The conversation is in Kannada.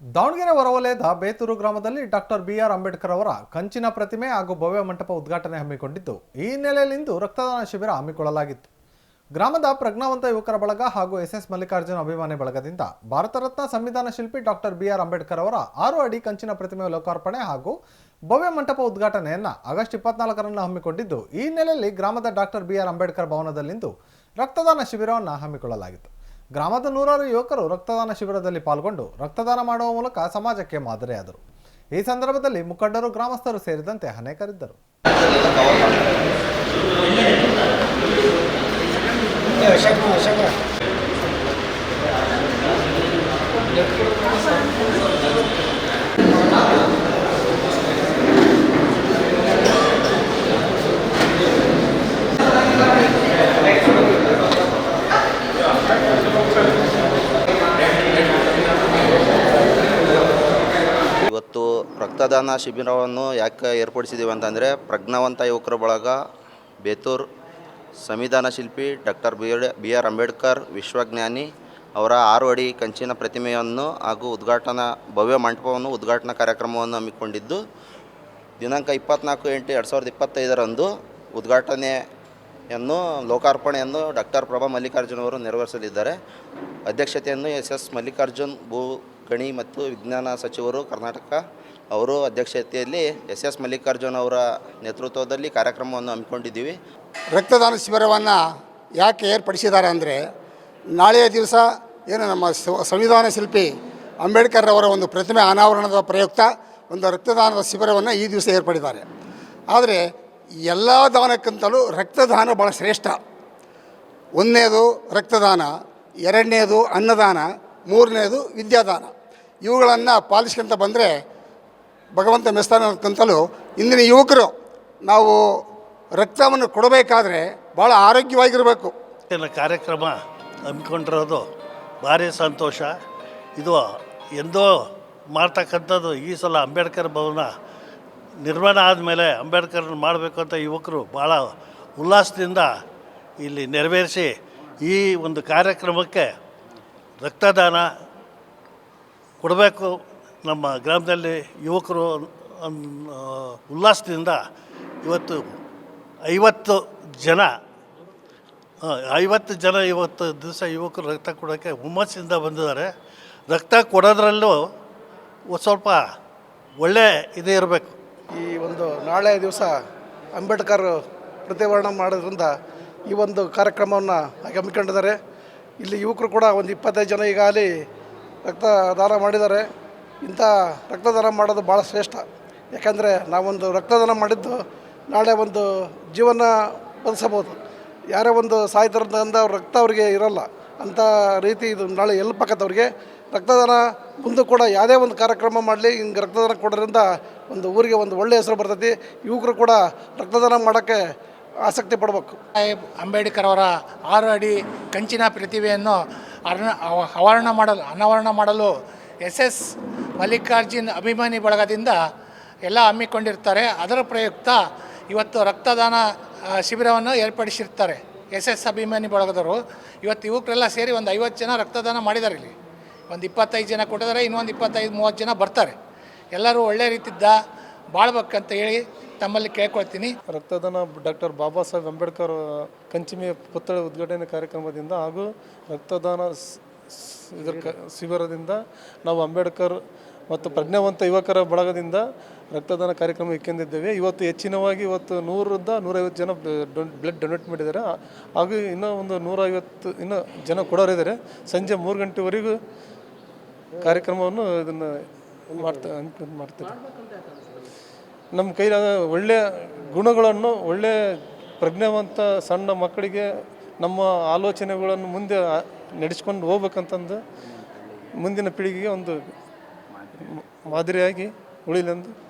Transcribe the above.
ದಾವಣಗೆರೆ ಹೊರವಲಯದ ಬೇತೂರು ಗ್ರಾಮದಲ್ಲಿ ಡಾಕ್ಟರ್ ಬಿ ಆರ್ ಅಂಬೇಡ್ಕರ್ ಅವರ ಕಂಚಿನ ಪ್ರತಿಮೆ ಹಾಗೂ ಭವ್ಯ ಮಂಟಪ ಉದ್ಘಾಟನೆ ಹಮ್ಮಿಕೊಂಡಿದ್ದು, ಈ ಹಿನ್ನೆಲೆಯಲ್ಲಿಂದು ರಕ್ತದಾನ ಶಿಬಿರ ಹಮ್ಮಿಕೊಳ್ಳಲಾಗಿತ್ತು. ಗ್ರಾಮದ ಪ್ರಜ್ಞಾವಂತ ಯುವಕರ ಬಳಗ ಹಾಗೂ ಎಸ್ ಎಸ್ ಮಲ್ಲಿಕಾರ್ಜುನ ಅಭಿಮಾನಿ ಬಳಗದಿಂದ ಭಾರತ ರತ್ನ ಸಂವಿಧಾನ ಶಿಲ್ಪಿ ಡಾಕ್ಟರ್ ಬಿ ಆರ್ ಅಂಬೇಡ್ಕರ್ ಅವರ ಆರು ಅಡಿ ಕಂಚಿನ ಪ್ರತಿಮೆ ಲೋಕಾರ್ಪಣೆ ಹಾಗೂ ಭವ್ಯ ಮಂಟಪ ಉದ್ಘಾಟನೆಯನ್ನ ಆಗಸ್ಟ್ ಇಪ್ಪತ್ನಾಲ್ಕರಂದು ಹಮ್ಮಿಕೊಂಡಿದ್ದು, ಈ ಹಿನ್ನೆಲೆಯಲ್ಲಿ ಗ್ರಾಮದ ಡಾಕ್ಟರ್ ಬಿ ಆರ್ ಅಂಬೇಡ್ಕರ್ ಭವನದಲ್ಲಿಂದು ರಕ್ತದಾನ ಶಿಬಿರವನ್ನು ಹಮ್ಮಿಕೊಳ್ಳಲಾಗಿತ್ತು. ಗ್ರಾಮದ ನೂರಾರು ಯುವಕರು ರಕ್ತದಾನ ಶಿಬಿರದಲ್ಲಿ ಪಾಲ್ಗೊಂಡು ರಕ್ತದಾನ ಮಾಡುವ ಮೂಲಕ ಸಮಾಜಕ್ಕೆ ಮಾದರಿಯಾದರು. ಈ ಸಂದರ್ಭದಲ್ಲಿ ಮುಖಂಡರು, ಗ್ರಾಮಸ್ಥರು ಸೇರಿದಂತೆ ಅನೇಕರಿದ್ದರು. ರಕ್ತದಾನ ಶಿಬಿರವನ್ನು ಯಾಕೆ ಏರ್ಪಡಿಸಿದ್ದೀವಿ ಅಂತಂದರೆ ಪ್ರಜ್ಞಾವಂತ ಯುವಕರ ಬಳಗ ಬೇತೂರ್ ಸಂವಿಧಾನ ಶಿಲ್ಪಿ doctor B B R Ambedkar ವಿಶ್ವಜ್ಞಾನಿ ಅವರ ಆರು ಅಡಿ ಕಂಚಿನ ಪ್ರತಿಮೆಯನ್ನು ಹಾಗೂ ಉದ್ಘಾಟನಾ ಭವ್ಯ ಮಂಟಪವನ್ನು ಉದ್ಘಾಟನಾ ಕಾರ್ಯಕ್ರಮವನ್ನು ಹಮ್ಮಿಕೊಂಡಿದ್ದು, ದಿನಾಂಕ ಇಪ್ಪತ್ನಾಲ್ಕು ಎಂಟು ಎರಡು ಸಾವಿರದ ಇಪ್ಪತ್ತೈದರಂದು ಉದ್ಘಾಟನೆಯನ್ನು, ಲೋಕಾರ್ಪಣೆಯನ್ನು ಡಾಕ್ಟರ್ ಪ್ರಭಾ ಮಲ್ಲಿಕಾರ್ಜುನ್ ಅವರು ನೆರವೇರಿಸಲಿದ್ದಾರೆ. ಅಧ್ಯಕ್ಷತೆಯನ್ನು ಎಸ್ ಎಸ್ ಮಲ್ಲಿಕಾರ್ಜುನ್ ಭೂ ಗಣಿ ಮತ್ತು ವಿಜ್ಞಾನ ಸಚಿವರು ಕರ್ನಾಟಕ ಅವರು ಅಧ್ಯಕ್ಷತೆಯಲ್ಲಿ ಎಸ್ ಎಸ್ ಮಲ್ಲಿಕಾರ್ಜುನ್ ಅವರ ನೇತೃತ್ವದಲ್ಲಿ ಕಾರ್ಯಕ್ರಮವನ್ನು ಹಮ್ಮಿಕೊಂಡಿದ್ದೀವಿ. ರಕ್ತದಾನ ಶಿಬಿರವನ್ನು ಯಾಕೆ ಏರ್ಪಡಿಸಿದ್ದಾರೆ ಅಂದರೆ ನಾಳೆಯ ದಿವಸ ಏನು ನಮ್ಮ ಸಂವಿಧಾನ ಶಿಲ್ಪಿ ಅಂಬೇಡ್ಕರ್ ಅವರ ಒಂದು ಪ್ರತಿಮೆ ಅನಾವರಣದ ಪ್ರಯುಕ್ತ ಒಂದು ರಕ್ತದಾನದ ಶಿಬಿರವನ್ನು ಈ ದಿವಸ ಏರ್ಪಡಿದ್ದಾರೆ. ಆದರೆ ಎಲ್ಲ ದಾನಕ್ಕಿಂತಲೂ ರಕ್ತದಾನ ಭಾಳ ಶ್ರೇಷ್ಠ. ಒಂದನೇದು ರಕ್ತದಾನ, ಎರಡನೇದು ಅನ್ನದಾನ, ಮೂರನೇದು ವಿದ್ಯಾದಾನ. ಇವುಗಳನ್ನು ಪಾಲಿಸ್ಕೊಂತ ಬಂದರೆ ಭಗವಂತ ಮೆಸ್ತಾನಕ್ಕಿಂತಲೂ ಇಂದಿನ ಯುವಕರು ನಾವು ರಕ್ತವನ್ನು ಕೊಡಬೇಕಾದ್ರೆ ಭಾಳ ಆರೋಗ್ಯವಾಗಿರಬೇಕು. ಇವತ್ತಿನ ಕಾರ್ಯಕ್ರಮ ಹಮ್ಮಿಕೊಂಡಿರೋದು ಭಾರಿ ಸಂತೋಷ. ಇದು ಎಂದೋ ಮಾಡ್ತಕ್ಕಂಥದ್ದು ಈ ಸಲ ಅಂಬೇಡ್ಕರ್ ಭವನ ನಿರ್ಮಾಣ ಆದಮೇಲೆ ಅಂಬೇಡ್ಕರ್ ಮಾಡಬೇಕು ಅಂತ ಯುವಕರು ಭಾಳ ಉಲ್ಲಾಸದಿಂದ ಇಲ್ಲಿ ನೆರವೇರಿಸಿ ಈ ಒಂದು ಕಾರ್ಯಕ್ರಮಕ್ಕೆ ರಕ್ತದಾನ ಕೊಡಬೇಕು. ನಮ್ಮ ಗ್ರಾಮದಲ್ಲಿ ಯುವಕರು ಉಲ್ಲಾಸದಿಂದ ಇವತ್ತು ಐವತ್ತು ಜನ ಐವತ್ತು ಜನ ಇವತ್ತು ದಿವಸ ಯುವಕರು ರಕ್ತ ಕೊಡೋಕ್ಕೆ ಹುಮ್ಮಸ್ಸಿಂದ ಬಂದಿದ್ದಾರೆ. ರಕ್ತ ಕೊಡೋದ್ರಲ್ಲೂ ಸ್ವಲ್ಪ ಒಳ್ಳೆ ಇದೇ ಇರಬೇಕು. ಈ ಒಂದು ನಾಳೆ ದಿವಸ ಅಂಬೇಡ್ಕರ್ ಪ್ರತಿವರ್ಣ ಮಾಡೋದ್ರಿಂದ ಈ ಒಂದು ಕಾರ್ಯಕ್ರಮವನ್ನು ಹಮ್ಮಿಕೊಂಡಿದ್ದಾರೆ. ಇಲ್ಲಿ ಯುವಕರು ಕೂಡ ಒಂದು ಇಪ್ಪತ್ತೈದು ಜನ ಈಗಾಗಲೇ ರಕ್ತದಾನ ಮಾಡಿದ್ದಾರೆ. ಇಂಥ ರಕ್ತದಾನ ಮಾಡೋದು ಭಾಳ ಶ್ರೇಷ್ಠ. ಯಾಕಂದರೆ ನಾವೊಂದು ರಕ್ತದಾನ ಮಾಡಿದ್ದು ನಾಳೆ ಒಂದು ಜೀವನ ಬದುಕಬಹುದು ಯಾರೇ ಒಂದು ಸಾಯ್ತಾರಂದ ರಕ್ತ ಅವರಿಗೆ ಇರಲ್ಲ. ಅಂಥ ರೀತಿ ಇದು ನಾಳೆ ಎಲ್ಪ್ ಆಕತ್ತವ್ರಿಗೆ ರಕ್ತದಾನ ಮುಂದೆ ಕೂಡ ಯಾವುದೇ ಒಂದು ಕಾರ್ಯಕ್ರಮ ಮಾಡಲಿ, ಹಿಂಗೆ ರಕ್ತದಾನ ಕೊಡೋದ್ರಿಂದ ಒಂದು ಊರಿಗೆ ಒಂದು ಒಳ್ಳೆಯ ಹೆಸರು ಬರ್ತೈತಿ. ಯುವಕರು ಕೂಡ ರಕ್ತದಾನ ಮಾಡೋಕ್ಕೆ ಆಸಕ್ತಿ ಪಡಬೇಕು. ಸಾಹೇಬ್ ಅಂಬೇಡ್ಕರ್ ಅವರ ಆರು ಅಡಿ ಕಂಚಿನ ಪ್ರತಿಭೆಯನ್ನು ಅರ್ಣ ಅವ- ಅನಾವರಣ ಮಾಡಲು ಅನಾವರಣ ಮಾಡಲು ಎಸ್ ಎಸ್ ಮಲ್ಲಿಕಾರ್ಜುನ್ ಅಭಿಮಾನಿ ಬಳಗದಿಂದ ಎಲ್ಲ ಹಮ್ಮಿಕೊಂಡಿರ್ತಾರೆ. ಅದರ ಪ್ರಯುಕ್ತ ಇವತ್ತು ರಕ್ತದಾನ ಶಿಬಿರವನ್ನು ಏರ್ಪಡಿಸಿರ್ತಾರೆ ಎಸ್ ಎಸ್ ಅಭಿಮಾನಿ ಬಳಗದವರು. ಇವತ್ತು ಯುವಕರೆಲ್ಲ ಸೇರಿ ಒಂದು ಐವತ್ತು ಜನ ರಕ್ತದಾನ ಮಾಡಿದ್ದಾರೆ ಇಲ್ಲಿ. ಒಂದು ಇಪ್ಪತ್ತೈದು ಜನ ಕೊಟ್ಟಿದ್ದಾರೆ, ಇನ್ನೊಂದು ಇಪ್ಪತ್ತೈದು, ಮೂವತ್ತು ಜನ ಬರ್ತಾರೆ. ಎಲ್ಲರೂ ಒಳ್ಳೆ ರೀತಿಯಿಂದ ಬಾಳ್ಬೇಕಂತ ಹೇಳಿ ತಮ್ಮಲ್ಲಿ ಕೇಳ್ಕೊಳ್ತೀನಿ. ರಕ್ತದಾನ ಡಾಕ್ಟರ್ ಬಾಬಾ ಸಾಹೇಬ್ ಅಂಬೇಡ್ಕರ್ ಕಂಚಿಮೆಯ ಪುತ್ಥಳ ಉದ್ಘಾಟನೆ ಕಾರ್ಯಕ್ರಮದಿಂದ ಹಾಗೂ ರಕ್ತದಾನ ಇದರ ಕ ಶಿಬಿರದಿಂದ ನಾವು ಅಂಬೇಡ್ಕರ್ ಮತ್ತು ಪ್ರಜ್ಞಾವಂತ ಯುವಕರ ಬಳಗದಿಂದ ರಕ್ತದಾನ ಕಾರ್ಯಕ್ರಮ ಇಕ್ಕೆಂದಿದ್ದೇವೆ. ಇವತ್ತು ಹೆಚ್ಚಿನವಾಗಿ ಇವತ್ತು ನೂರರಿಂದ ನೂರೈವತ್ತು ಜನ ಬ್ಲಡ್ ಡೊನೇಟ್ ಮಾಡಿದ್ದಾರೆ. ಹಾಗೂ ಇನ್ನೂ ಒಂದು ನೂರೈವತ್ತು, ಇನ್ನೂ ಜನ ಕೊಡೋರಿದ್ದಾರೆ. ಸಂಜೆ ಮೂರು ಗಂಟೆವರೆಗೂ ಕಾರ್ಯಕ್ರಮವನ್ನು ಇದನ್ನು ಮಾಡ್ತಾ ಮಾಡ್ತಾರೆ ನಮ್ಮ ಕೈಲಾದ ಒಳ್ಳೆಯ ಗುಣಗಳನ್ನು, ಒಳ್ಳೆಯ ಪ್ರಜ್ಞಾವಂತ ಸಣ್ಣ ಮಕ್ಕಳಿಗೆ ನಮ್ಮ ಆಲೋಚನೆಗಳನ್ನು ಮುಂದೆ ನಡೆಸ್ಕೊಂಡು ಹೋಗ್ಬೇಕಂತಂದು ಮುಂದಿನ ಪೀಳಿಗೆಗೆ ಒಂದು ಮಾದರಿಯಾಗಿ ಉಳಿಲೆಂದು